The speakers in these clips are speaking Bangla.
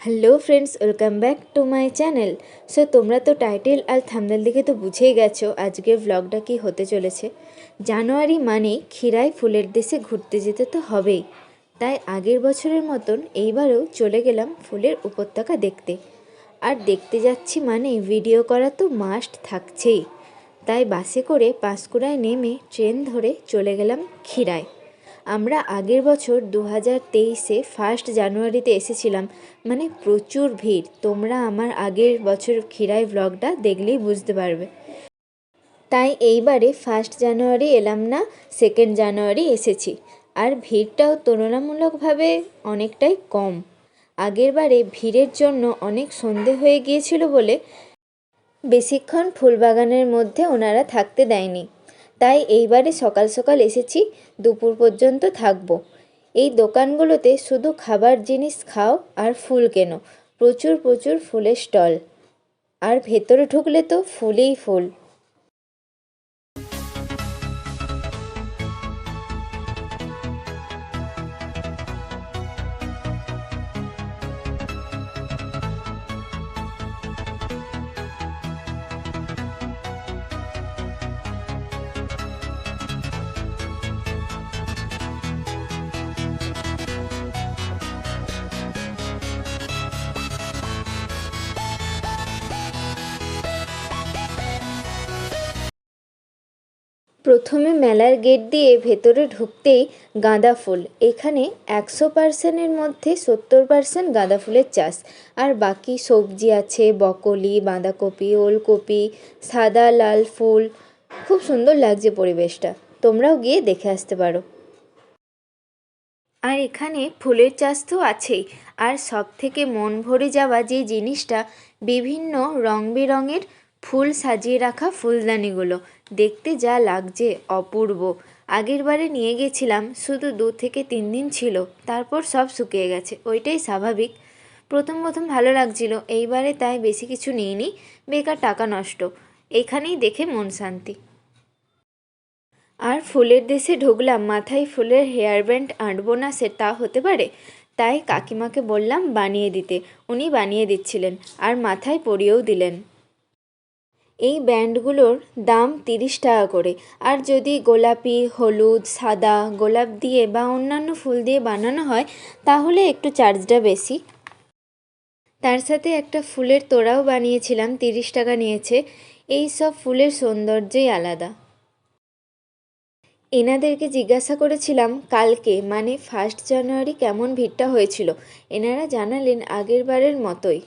Hello friends, welcome back to my channel. So, তোমরা তো টাইটেল আর থামনেল দেখে তো বুঝেই গেছো আজকের ভ্লগটা কি হতে চলেছে। জানুয়ারি মানে ক্ষীরাই ফুলের দেশে ঘুরতে যেতে তো হবেই। তাই আগের বছরের মতন এইবারেও চলে গেলাম ফুলের উপত্যকা দেখতে। আর দেখতে যাচ্ছি মানে ভিডিও করা তো মাস্ট থাকছেই। তাই বাসে করে পাঁশকুড়ায় নেমে ট্রেন ধরে চলে গেলাম ক্ষীরায়। আমরা আগের বছর দু হাজার তেইশে ফার্স্ট জানুয়ারিতে এসেছিলাম। মানে প্রচুর ভিড়। তোমরা আমার আগের বছর ক্ষীরাই ব্লগটা দেখলেই বুঝতে পারবে। তাই এইবারে ফার্স্ট জানুয়ারি এলাম না সেকেন্ড জানুয়ারি এসেছি। আর ভিড়টাও তুলনামূলকভাবে অনেকটাই কম। আগেরবারে ভিড়ের জন্য অনেক সন্ধে হয়ে গিয়েছিল বলে বেশিক্ষণ ফুলবাগানের মধ্যে ওনারা থাকতে দেয়নি। তাই এইবারে সকাল সকাল এসেছি, দুপুর পর্যন্ত থাকব। এই দোকানগুলোতে শুধু খাবার জিনিস খাও আর ফুল কেনো, প্রচুর প্রচুর ফুলের স্টল। আর ভেতরে ঢুকলে তো ফুলেই ফুল। প্রথমে মেলার গেট দিয়ে ভেতরে ঢুকতেই গাঁদা ফুল। এখানে একশো পার্সেন্টের মধ্যে সত্তর পার্সেন্ট গাঁদা ফুলের চাষ। আর বাকি সবজি আছে, বকলি, বাঁধাকপি, ওলকপি, সাদা লাল ফুল। খুব সুন্দর লাগছে পরিবেশটা। তোমরাও গিয়ে দেখে আসতে পারো। আর এখানে ফুলের চাষ তো আছেই। আর সব থেকে মন ভরে যাওয়া যে জিনিসটা, বিভিন্ন রং বেরঙের ফুল সাজিয়ে রাখা ফুলদানিগুলো। দেখতে যা লাগছে অপূর্ব। আগের বারে নিয়ে গেছিলাম, শুধু দু থেকে তিন দিন ছিল, তারপর সব শুকিয়ে গেছে, ওইটাই স্বাভাবিক। প্রথম প্রথম ভালো লাগছিল, এইবারে তাই বেশি কিছু নিইনি, বেকার টাকা নষ্ট, এখানেই দেখে মন শান্তি। আর ফুলের দেশে ঢুকলাম, মাথায় ফুলের হেয়ার ব্যান্ড আঁটবো না সে তা হতে পারে? তাই কাকিমাকে বললাম বানিয়ে দিতে, উনি বানিয়ে দিচ্ছিলেন, আর মাথায় পরিয়েও দিলেন। এই ব্যান্ডগুলোর দাম তিরিশ টাকা করে। আর যদি গোলাপি, হলুদ, সাদা, গোলাপ দিয়ে বা অন্যান্য ফুল দিয়ে বানানো হয়, তাহলে একটু চার্জটা বেশি। তার সাথে একটা ফুলের তোড়াও বানিয়েছিলাম, তিরিশ টাকা নিয়েছে। এই সব ফুলের সৌন্দর্যই আলাদা। এনাদেরকে জিজ্ঞাসা করেছিলাম, কালকে মানে ফার্স্ট জানুয়ারি কেমন ভিড়টা হয়েছিল? এনারা জানালেন আগের বারের মতোই।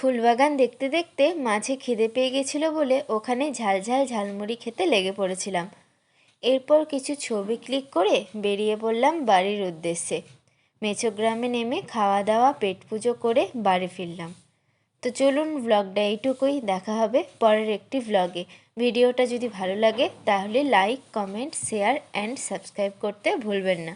ফুলবাগান দেখতে দেখতে মাঝে খিদে পেয়ে গেছিল বলে ওখানে ঝালঝাল ঝালমুড়ি খেতে লেগে পড়েছিলাম। এরপর কিছু ছবি ক্লিক করে বেরিয়ে পড়লাম বাড়ির উদ্দেশ্যে। মেছো গ্রামে নেমে খাওয়া দাওয়া পেট পুজো করে বাড়ি ফিরলাম। তো চলুন ভ্লগটা এইটুকুই, দেখা হবে পরের একটি ভ্লগে ভিডিওটা যদি ভালো লাগে তাহলে like comment share and subscribe করতে ভুলবেন না।